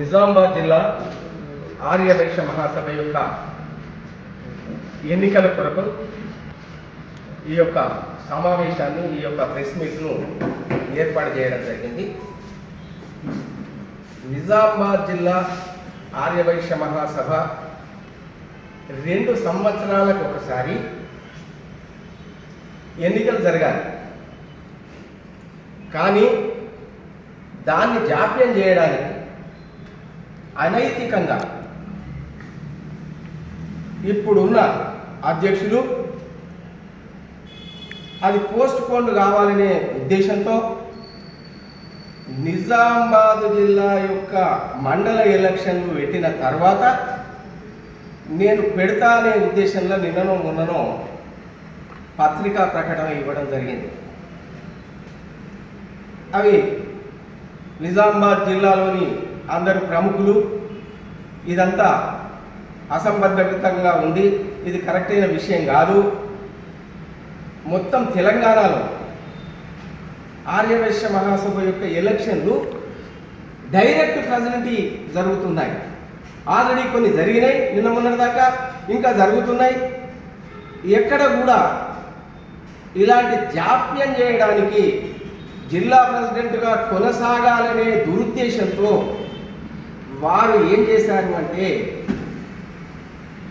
నిజామాబాద్ జిల్లా ఆర్యవైశ్య మహాసభ యొక్క ఎన్నికల కొరకు ఈ యొక్క సమావేశాన్ని ఈ యొక్క ప్రెస్ మీట్ను ఏర్పాటు చేయడం జరిగింది. నిజామాబాద్ జిల్లా ఆర్యవైశ్య మహాసభ రెండు సంవత్సరాలకు ఒకసారి ఎన్నికలు జరగాలి. కానీ దాన్ని జాప్యం చేయడానికి అనైతికంగా. ఇప్పుడున్న అధ్యక్షులు అది పోస్ట్ పోన్ కావాలనే ఉద్దేశంతో నిజామాబాద్ జిల్లా యొక్క మండల ఎలక్షన్లు పెట్టిన తర్వాత నేను పెడతా అనే ఉద్దేశంలో నిన్ననో మొన్ననో పత్రికా ప్రకటన ఇవ్వడం జరిగింది. అవి నిజామాబాద్ జిల్లాలోని అందరు ప్రముఖులు. ఇదంతా అసంబద్ధంగా ఉంది. ఇది కరెక్ట్ అయిన విషయం కాదు. మొత్తం తెలంగాణలో ఆర్యవైశ్య మహాసభ యొక్క ఎలక్షన్లు డైరెక్ట్ ప్రెసిడెంట్ జరుగుతున్నాయి. ఆల్రెడీ కొన్ని జరిగినాయి నిన్న మొన్నటి దాకా ఇంకా జరుగుతున్నాయి. ఎక్కడ కూడా ఇలాంటి జాప్యం చేయడానికి జిల్లా ప్రెసిడెంట్గా కొనసాగాలనే దురుద్దేశంతో వారు ఏం చేశారు అంటే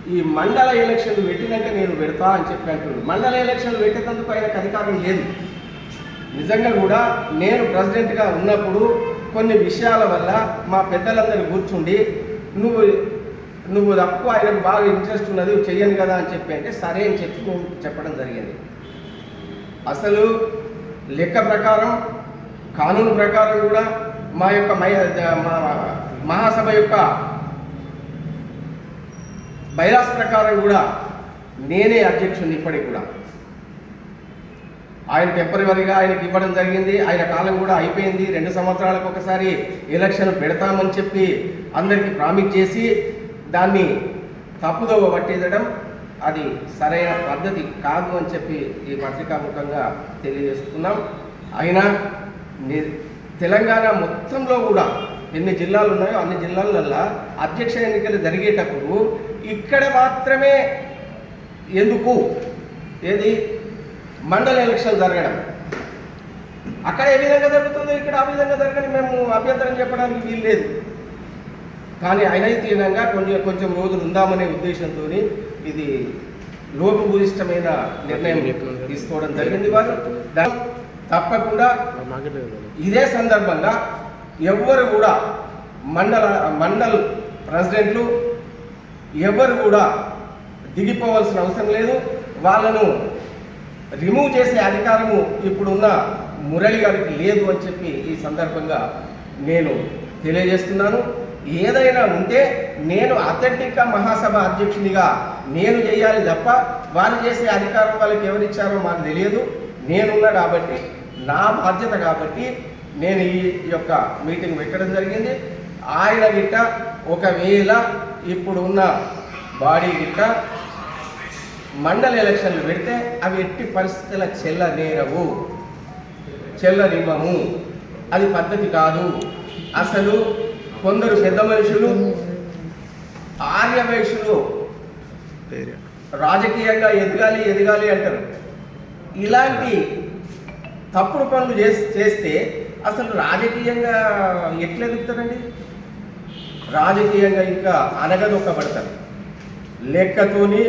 ఈ మండల ఎలక్షన్లు పెట్టినాక నేను పెడతా అని చెప్పి అంటున్నాడు మండల ఎలక్షన్లు పెట్టేటందుకు ఆయనకు అధికారం లేదు. నిజంగా కూడా నేను ప్రెసిడెంట్గా ఉన్నప్పుడు కొన్ని విషయాల వల్ల మా పెద్దలందరూ కూర్చుండి నువ్వు నువ్వు తప్పు ఆయనకు బాగా ఇంట్రెస్ట్ ఉన్నది చెయ్యను కదా అని చెప్పి అంటే సరే అని చెప్పుకో చెప్పడం జరిగింది. అసలు లెక్క ప్రకారం కానూను ప్రకారం కూడా మా యొక్క మై- మా మహాసభ యొక్క బైరాస్ ప్రకారం కూడా నేనే అధ్యక్షుని ఇప్పటికి కూడా. ఆయన టెంపరీగా ఆయనకి ఇవ్వడం జరిగింది. ఆయన కాలం కూడా అయిపోయింది. రెండు సంవత్సరాలకు ఒకసారి ఎలక్షన్ పెడతామని చెప్పి అందరికీ ప్రామిస్ చేసి దాన్ని తప్పుదోవ పట్టించడం అది సరైన పద్ధతి కాదు అని చెప్పి ఈ పత్రికాముఖంగా తెలియజేస్తున్నాం. అయినా ని- తెలంగాణ మొత్తంలో కూడా ఎన్ని జిల్లాలు ఉన్నాయో అన్ని జిల్లాలల్లో అధ్యక్ష ఎన్నికలు జరిగేటప్పుడు ఇక్కడ మాత్రమే ఎందుకు? ఏది? మండల ఎలక్షన్ జరగడం. అక్కడ ఏ విధంగా జరుగుతుందో ఇక్కడ ఆ విధంగా జరగని మేము అభ్యంతరం చెప్పడానికి వీలు లేదు. కానీ అనైతీనంగా కొంచెం కొంచెం రోజులు ఉందామనే ఉద్దేశంతో ఇది లోపభూయిష్టమైన నిర్ణయం తీసుకోవడం జరిగింది వారు. తప్పకుండా ఇదే సందర్భంగా ఎవ్వరు కూడా మండల మండల్ ప్రెసిడెంట్లు ఎవరు కూడా దిగిపోవాల్సిన అవసరం లేదు. వాళ్ళను రిమూవ్ చేసే అధికారము ఇప్పుడున్న మురళి గారికి లేదు అని చెప్పి ఈ సందర్భంగా నేను తెలియజేస్తున్నాను. ఏదైనా ఉంటే నేను అథెంటిక్గా మహాసభ అధ్యక్షునిగా నేను చేయాలి తప్ప వారు చేసే అధికారం వాళ్ళకి ఎవరిచ్చారో మాకు తెలియదు. నేనున్నా కాబట్టి నా బాధ్యత కాబట్టి నేను ఈ యొక్క మీటింగ్ పెట్టడం జరిగింది. ఆయన గిట్ట ఒకవేళ ఇప్పుడు ఉన్న బాడీ గిట్ట మండల ఎలక్షన్లు పెడితే అవి ఎట్టి పరిస్థితుల చెల్లనేరవు చెల్లనివ్వము అది పద్ధతి కాదు. అసలు కొందరు పెద్ద మనుషులు ఆర్యవైశ్యులు రాజకీయంగా ఎదగాలి ఎదగాలి అంటారు. ఇలాంటి తప్పుడు పనులు చేసి చేస్తే అసలు రాజకీయంగా ఎట్లా ఎదుగుతారండి? రాజకీయంగా ఇంకా అనగదొక్కబడతారు. లెక్కతోని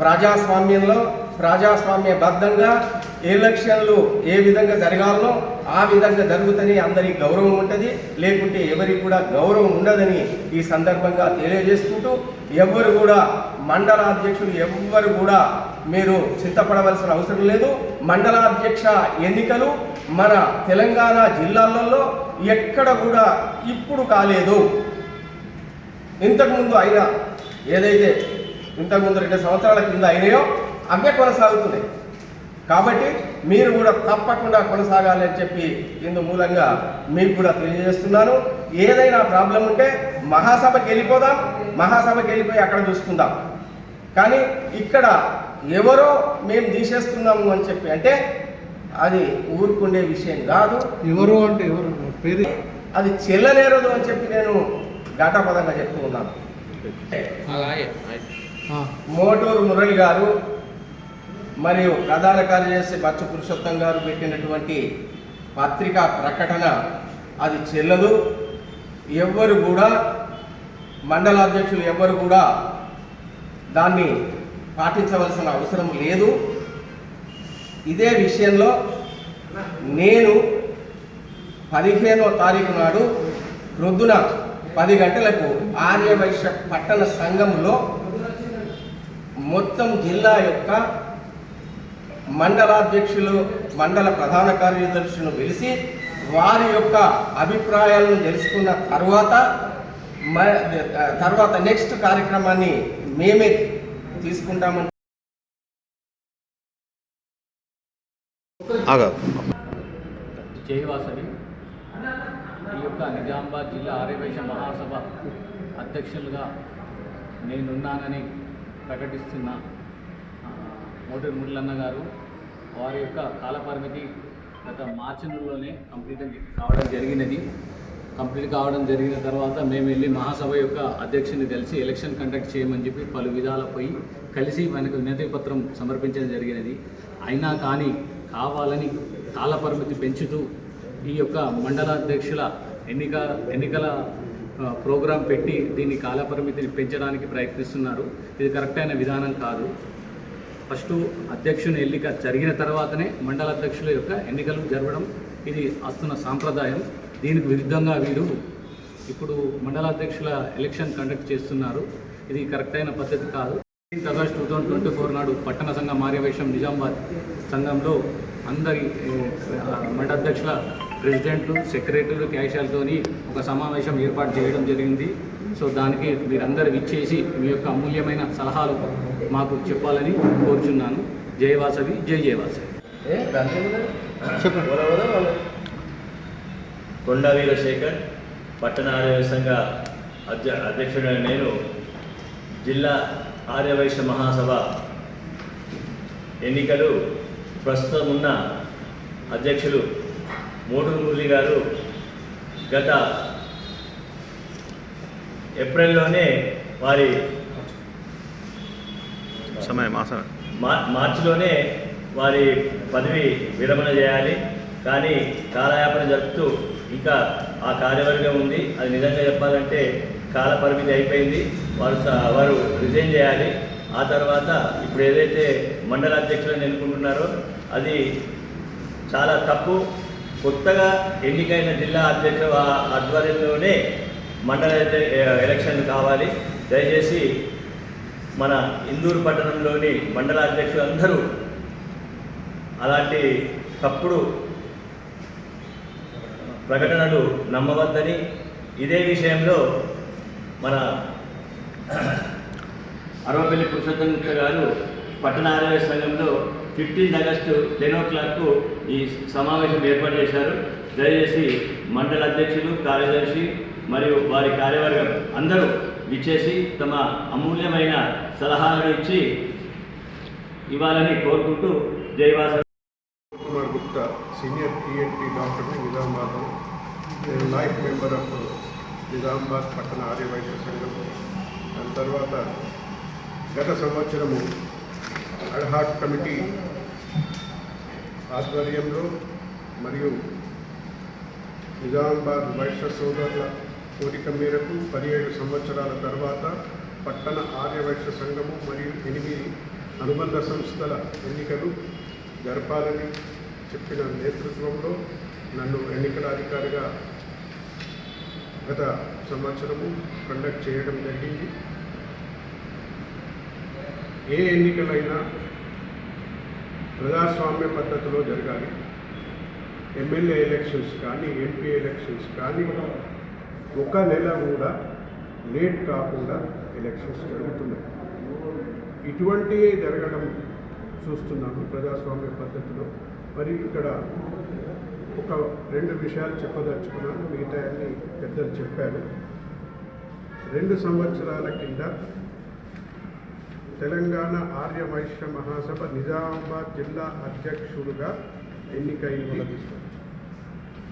ప్రజాస్వామ్యంలో ప్రజాస్వామ్యబద్ధంగా ఎలక్షన్లు ఏ విధంగా జరగాలనో ఆ విధంగా జరుగుతని అందరికి గౌరవం ఉంటుంది. లేకుంటే ఎవరికి కూడా గౌరవం ఉండదని ఈ సందర్భంగా తెలియజేసుకుంటూ ఎవరు కూడా మండలాధ్యక్షులు ఎవ్వరు కూడా మీరు చింతపడవలసిన అవసరం లేదు. మండలాధ్యక్ష ఎన్నికలు మన తెలంగాణ జిల్లాలలో ఎక్కడ కూడా ఇప్పుడు కాలేదు. ఇంతకుముందు అయినా ఏదైతే ఇంతకుముందు రెండు సంవత్సరాల కింద అయినాయో అవే కొనసాగుతున్నాయి. కాబట్టి మీరు కూడా తప్పకుండా కొనసాగాలి అని చెప్పి ఇందు మూలంగా మీకు కూడా తెలియజేస్తున్నాను. ఏదైనా ప్రాబ్లం ఉంటే మహాసభకి వెళ్ళిపోదాం. మహాసభకి వెళ్ళిపోయి అక్కడ చూసుకుందాం. కానీ ఇక్కడ ఎవరో మేము తీసేస్తున్నాము అని చెప్పి అంటే అది ఊరుకుండే విషయం కాదు. ఎవరు అంటే ఎవరు? పేరు? అది చెల్లనేరదు అని చెప్పి నేను ఘాటాపదంగా చెప్తూ ఉన్నాను. అలాగే. మోటూరు మురళి గారు మరియు ప్రధాన కార్యదర్శి బచ్చు పురుషోత్తం గారు పెట్టినటువంటి పత్రికా ప్రకటన అది చెల్లదు. ఎవ్వరు కూడా మండలాధ్యక్షులు ఎవ్వరు కూడా దాన్ని పాటించవలసిన అవసరం లేదు. ఇదే విషయంలో నేను పదిహేనో తారీఖు నాడు ప్రొద్దున పది గంటలకు ఆర్యవైశ్య పట్టణ సంఘంలో మొత్తం జిల్లా యొక్క మండలాధ్యక్షులు మండల ప్రధాన కార్యదర్శులను పిలిచి వారి యొక్క అభిప్రాయాలను తెలుసుకున్న తర్వాత మ- తర్వాత నెక్స్ట్ కార్యక్రమాన్ని మేమే తీసుకుంటామని జయవాసవి ఈ యొక్క నిజామాబాద్ జిల్లా ఆర్యవైశ్య మహాసభ అధ్యక్షులుగా నేనున్నానని ప్రకటిస్తున్న ఆ, మోటూరు మురళన్న గారు వారి యొక్క కాలపరిమితి గత మార్చి నెలలోనే కంప్లీట్ కావడం జరిగినది. కంప్లీట్ కావడం జరిగిన తర్వాత మేము వెళ్ళి మహాసభ యొక్క అధ్యక్షుని కలిసి ఎలక్షన్ కండక్ట్ చేయమని చెప్పి పలు విధాల పోయి కలిసి మనకు వినతి పత్రం సమర్పించడం జరిగినది. అయినా కానీ కావాలని కాలపరిమితి పెంచుతూ ఈ యొక్క మండలాధ్యక్షుల ఎన్నిక ఎన్నికల ప్రోగ్రాం పెట్టి దీన్ని కాలపరిమితిని పెంచడానికి ప్రయత్నిస్తున్నారు. ఇది కరెక్ట్ అయిన విధానం కాదు. ఫస్ట్ అధ్యక్షుని ఎన్నిక జరిగిన తర్వాతనే మండల అధ్యక్షుల యొక్క ఎన్నికలు జరగడం. ఇది వస్తున్న సాంప్రదాయం. దీనికి విరుద్ధంగా వీరు ఇప్పుడు మండల అధ్యక్షుల ఎలక్షన్ కండక్ట్ చేస్తున్నారు. ఇది కరెక్ట్ అయిన పద్ధతి కాదు. August two thousand twenty four నాడు పట్టణ సంఘం ఆర్యవైశ్యం నిజామాబాద్ సంఘంలో అందరి మండలాధ్యక్షుల ప్రెసిడెంట్లు సెక్రటరీలు క్యాషియర్తోని ఒక సమావేశం ఏర్పాటు చేయడం జరిగింది. సో దానికి మీరందరూ ఇచ్చేసి మీ యొక్క అమూల్యమైన సలహాలు మాకు చెప్పాలని కోరుచున్నాను. జయవాసవి జై జయవాసవి చెప్పండి దాంట్లో ఉన్నది? ఎవరెవరో వాళ్ళు. కొండా వీరశేఖర్ పట్టణ ఆర్యవ సంఘ అధ్య అధ్యక్షుడైన నేను జిల్లా ఆర్యవైశ్య మహాసభ ఎన్నికలు ప్రస్తుతం ఉన్న అధ్యక్షులు మోటూరు మురళి గారు గత ఏప్రిల్లోనే వారి సమయం మార్చిలోనే వారి పదవి విరమణ చేయాలి. కానీ కాలయాపన జరుపుతూ ఇంకా ఆ కార్యవర్గం ఉంది. అది నిజంగా చెప్పాలంటే కాల పరిమితి అయిపోయింది. వారు వారు రిజైన్ చేయాలి. ఆ తర్వాత ఇప్పుడు ఏదైతే మండల అధ్యక్షులను ఎన్నుకుంటున్నారో అది చాలా తప్పు. కొత్తగా ఎన్నికైన జిల్లా అధ్యక్షుల ఆధ్వర్యంలోనే మండల ఎలక్షన్ కావాలి. దయచేసి మన ఇందూరు పట్టణంలోని మండల అధ్యక్షులు అందరూ అలాంటి తప్పుడు ప్రకటనలు నమ్మవద్దని ఇదే విషయంలో మన అరవపల్లి పురుషోత్తం గారు పట్టణ ఆరోగ్య సంఘంలో ఫిఫ్టీన్త్ ఆగస్టు టెన్ ఓ క్లాక్కు ఈ సమావేశం ఏర్పాటు చేశారు. దయచేసి మండల అధ్యక్షులు కార్యదర్శి మరియు వారి కార్యవర్గం అందరూ విచ్చేసి తమ అమూల్యమైన సలహాలను ఇచ్చి ఇవ్వాలని కోరుకుంటూ జైవాస సీనియర్ టీఎన్టీ డాక్టర్ని నిజామాబాద్ నేను లైఫ్ మెంబర్ ఆఫ్ నిజామాబాద్ పట్టణ ఆర్యవైద్య సంఘం. దాని తర్వాత గత సంవత్సరము అడ్హాట్ కమిటీ ఆధ్వర్యంలో మరియు నిజామాబాద్ వైశ్య సోదరుల కోరిక మేరకు పదిహేడు సంవత్సరాల తర్వాత పట్టణ ఆర్యవైశ్య సంఘము మరియు ఎనిమిది అనుబంధ సంస్థల ఎన్నికలు జరపాలని చెప్పిన నేతృత్వంలో నన్ను ఎన్నికల అధికారిగా గత సంవత్సరము కండక్ట్ చేయడం జరిగింది. ఏ ఎన్నికలైనా ప్రజాస్వామ్య పద్ధతిలో జరగాలి. ఎమ్మెల్యే ఎలక్షన్స్ కానీ ఎంపీ ఎలక్షన్స్ కానీ ఒక నెల కూడా లేట్ కాకుండా ఎలక్షన్స్ జరుగుతున్నాయి. ఇటువంటివి జరగడం చూస్తున్నాను ప్రజాస్వామ్య పద్ధతిలో. మరి ఇక్కడ ఒక రెండు విషయాలు చెప్పదలుచుకున్నాను మిగతా అన్ని పెద్దలు చెప్పారు. రెండు సంవత్సరాల కింద తెలంగాణ ఆర్య వైశ్య మహాసభ నిజామాబాద్ జిల్లా అధ్యక్షుడుగా ఎన్నికైంది.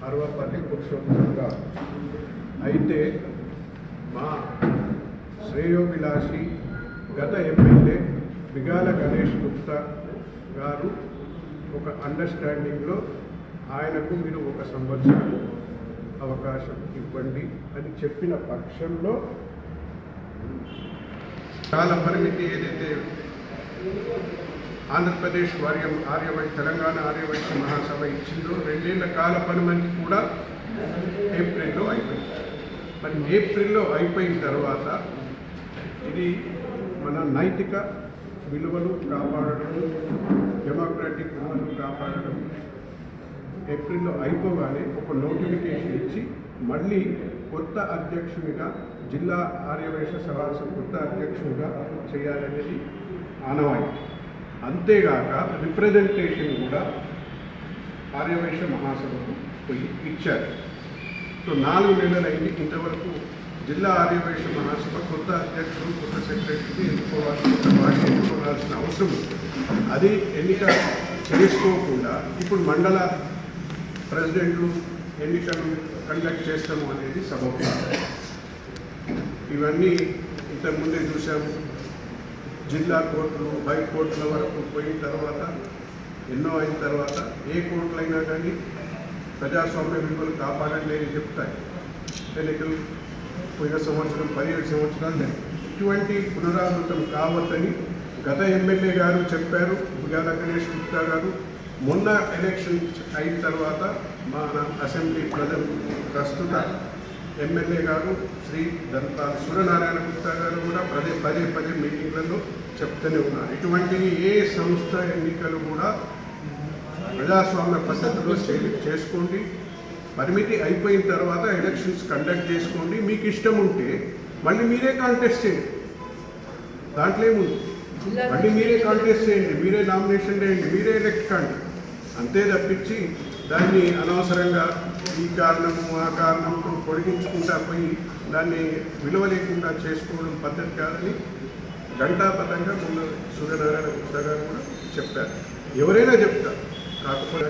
అరవపల్లి పురుషోత్తంగా అయితే మా శ్రేయోభిలాషి గత ఎమ్మెల్యే బిగాల గణేష్ గుప్తా గారు ఒక అండర్స్టాండింగ్లో ఆయనకు మీరు ఒక సంవత్సరం అవకాశం ఇవ్వండి అని చెప్పిన పక్షంలో కాల పరిమితి ఏదైతే ఆంధ్రప్రదేశ్ వార్యం ఆర్యవై తెలంగాణ ఆర్యవైశ్య మహాసభ ఇచ్చిందో రెండేళ్ళ కాల పరిమితి కూడా ఏప్రిల్లో అయిపోయింది. మరి ఏప్రిల్లో అయిపోయిన తర్వాత ఇది మన నైతిక విలువలు కాపాడడం డెమోక్రాటిక్ విలువలు కాపాడడం ఏప్రిల్లో అయిపోగానే ఒక నోటిఫికేషన్ ఇచ్చి మళ్ళీ కొత్త అధ్యక్షునిగా జిల్లా ఆర్యవైశ్య సమాసం కొత్త అధ్యక్షునిగా చేయాలనేది ఆనవాయి అంతేగాక రిప్రజెంటేషన్ కూడా ఆర్యవైశ్య మహాసభకు పోయి ఇచ్చారు. సో నాలుగు నెలలైంది ఇంతవరకు జిల్లా ఆర్యవైశ్య మహాసభ కొత్త అధ్యక్షుడు కొత్త సెక్రటరీని ఎన్నుకోవాల్సిన కొత్త పార్టీ ఎన్నుకోవాల్సిన అవసరం అది ఎన్నిక చేసుకోకుండా ఇప్పుడు మండల ప్రెసిడెంట్లు ఎన్నికలు కండక్ట్ చేస్తాము అనేది సబబు. ఇవన్నీ ఇంతకుముందే చూసాము జిల్లా కోర్టులు హైకోర్టుల వరకు పోయిన తర్వాత ఎన్నో అయిన తర్వాత ఏ కోర్టులైనా కానీ ప్రజాస్వామ్య విలువలు కాపాడండి చెప్తాయి. ఎన్నికలు పోయిన సంవత్సరం పదిహేడు సంవత్సరాలు ఇటువంటి పునరావృతం కావద్దని గత ఎమ్మెల్యే గారు చెప్పారు బుగాల గణేష్ గుప్తా గారు. మొన్న ఎలక్షన్ అయిన తర్వాత మన అసెంబ్లీ ప్రజల ప్రస్తుత ఎమ్మెల్యే గారు శ్రీ దంతాల సూర్యనారాయణ గుప్తా గారు కూడా పదే పదే పదే మీటింగ్లలో చెప్తూనే ఉన్నారు. ఇటువంటి ఏ సంస్థ ఎన్నికలు కూడా ప్రజాస్వామ్య పద్ధతిలో చేసుకోండి. పరిమితి అయిపోయిన తర్వాత ఎలక్షన్స్ కండక్ట్ చేసుకోండి. మీకు ఇష్టం ఉంటే మళ్ళీ మీరే కాంటెస్ట్ చేయండి. దాంట్లో ఏముంది? మళ్ళీ మీరే కాంటెస్ట్ చేయండి. మీరే నామినేషన్ చేయండి మీరే ఎలక్ట్ కండి. అంతే తప్పించి దాన్ని అనవసరంగా ఈ కారణము ఆ కారణంతో పొడిగించుకుంటా పోయి దాన్ని విలువ లేకుండా చేసుకోవడం పద్ధతి కాదని ఘంటాపథంగా మొన్న సూర్యనారాయణ గుప్తా గారు కూడా చెప్పారు. ఎవరైనా చెప్తారు. కాకపోతే